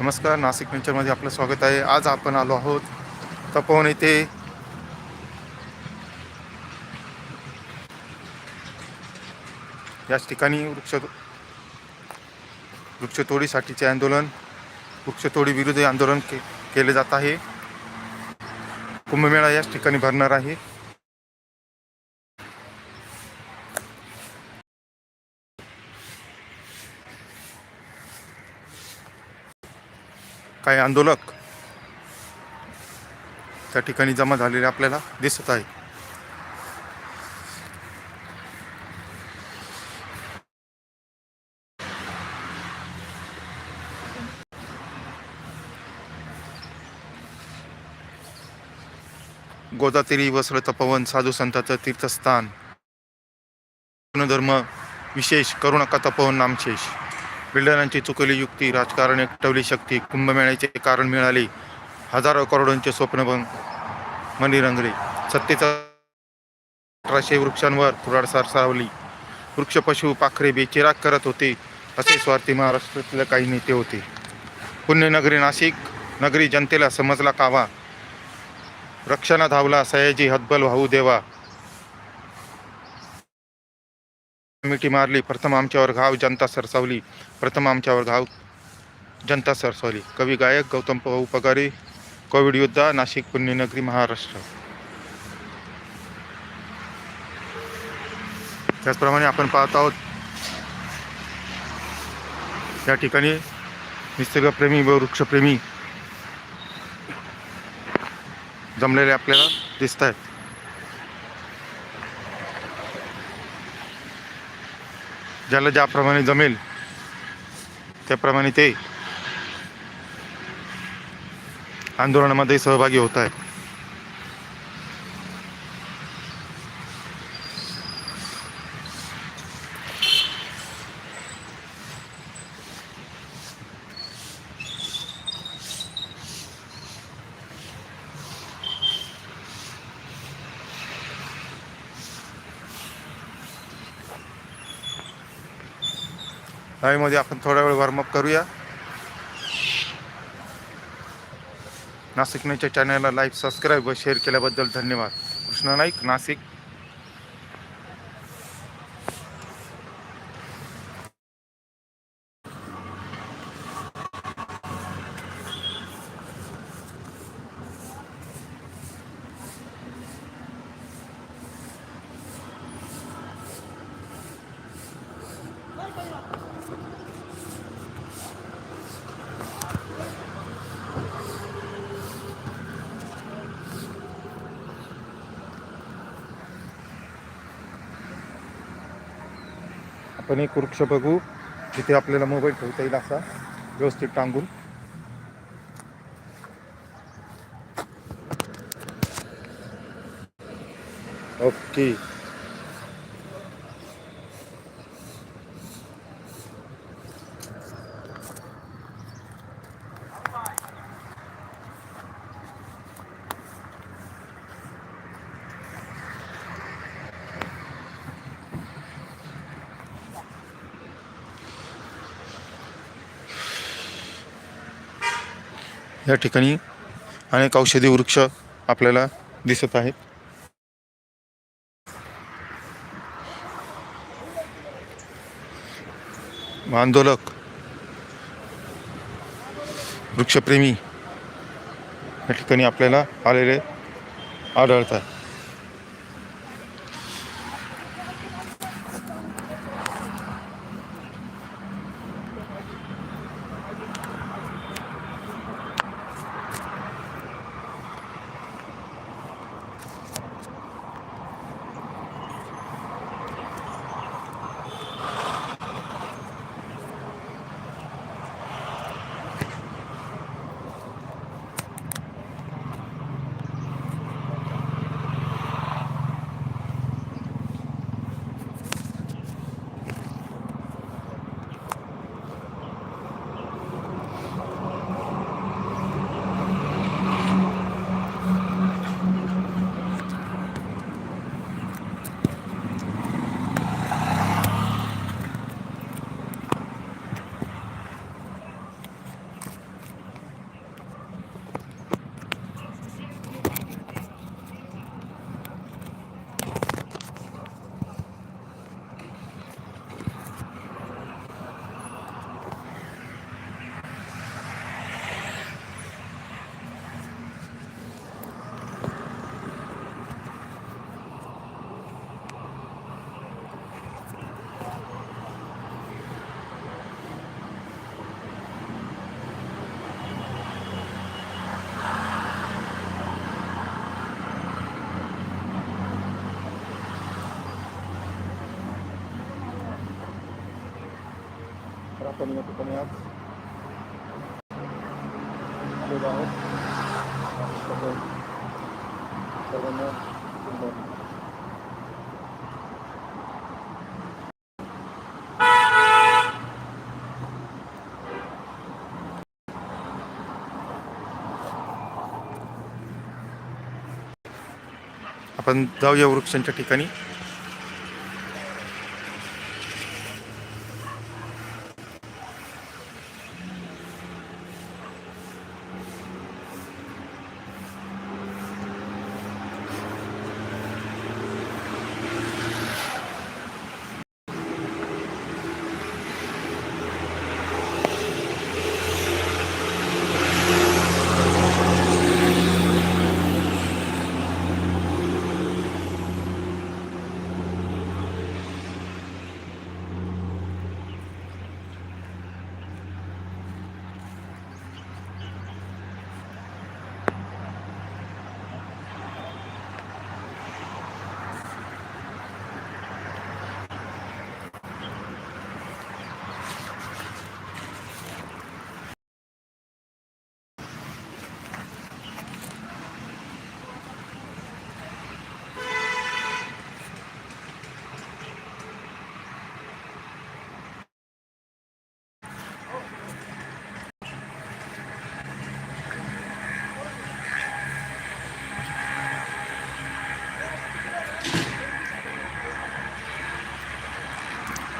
नमस्कार नाशिक नेचरमध्ये आपलं स्वागत आहे. आज आपण आलो आहोत तपोवन येथे याच ठिकाणी वृक्ष वृक्षतोडीसाठीचे आंदोलन वृक्षतोडी विरोधी आंदोलन के केले जात आहे. कुंभमेळा याच ठिकाणी भरणार आहे. काही आंदोलक त्या ठिकाणी जमा झालेले आपल्याला दिसत आहे. गोदातेरी वसळ पवन साधू संतांचं तीर्थस्थान. धर्म विशेष करू नका नामशेष. बिल्डरांची चुकली युक्ती राजकारण एकटवली शक्ती कुंभमेळ्याचे कारण मिळाले हजारो करोडोंचे स्वप्नभंग मनी रंगले. सत्तेचा अठराशे वृक्षांवर कुराड सरसावली वृक्ष पशु पाखरे बेचिराग करत होते असे स्वार्थी महाराष्ट्रातले काही नेते होते. पुण्यनगरी नाशिक नगरी जनतेला समजला कावा. रक्षणा धावला सयाजी हतबल वाहू देवा. मिठी मारली प्रथम आमच्यावर घाव जनता सरसावली. प्रथम आमच्यावर घाव जनता सरसावली. कवी गायक गौतम उपकारी कोविड योद्धा नाशिक पुण्यनगरी महाराष्ट्र. त्याचप्रमाणे आपण पाहत आहोत या ठिकाणी निसर्गप्रेमी व वृक्षप्रेमी जमलेले आपल्याला दिसत आहेत ज्याला ज्याप्रमाणे जमेल त्याप्रमाणे ते आंदोलनामध्ये सहभागी होत आहेत. हवेमध्ये आपण थोडा वेळ वॉर्मअप करूया. नाशिक न्यूजच्या चॅनलला लाईक सबस्क्राईब व शेअर केल्याबद्दल धन्यवाद. कृष्णा नाईक नाशिक. आपण एक वृक्ष बघू जिथे आपल्याला मोबाईल ठेवता येईल असा व्यवस्थित टांगून. ओके या ठिकाणी अनेक औषधी वृक्ष आपल्याला दिसत आहेत. आंदोलक वृक्षप्रेमी या ठिकाणी आपल्याला आलेले आढळतात. आपण या ठिकाणी आज आलेलो आहोत. सर्वांना आपण जाऊया वृक्षांच्या ठिकाणी.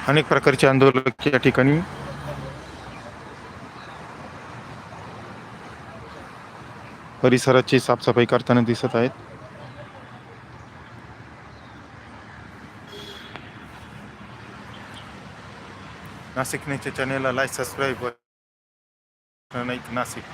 अनेक प्रकारचे आंदोलक या ठिकाणी परिसराची साफसफाई करताना दिसत आहेत. नाशिक नेच्या चॅनेलला लाईक सबस्क्राईब नाशिक.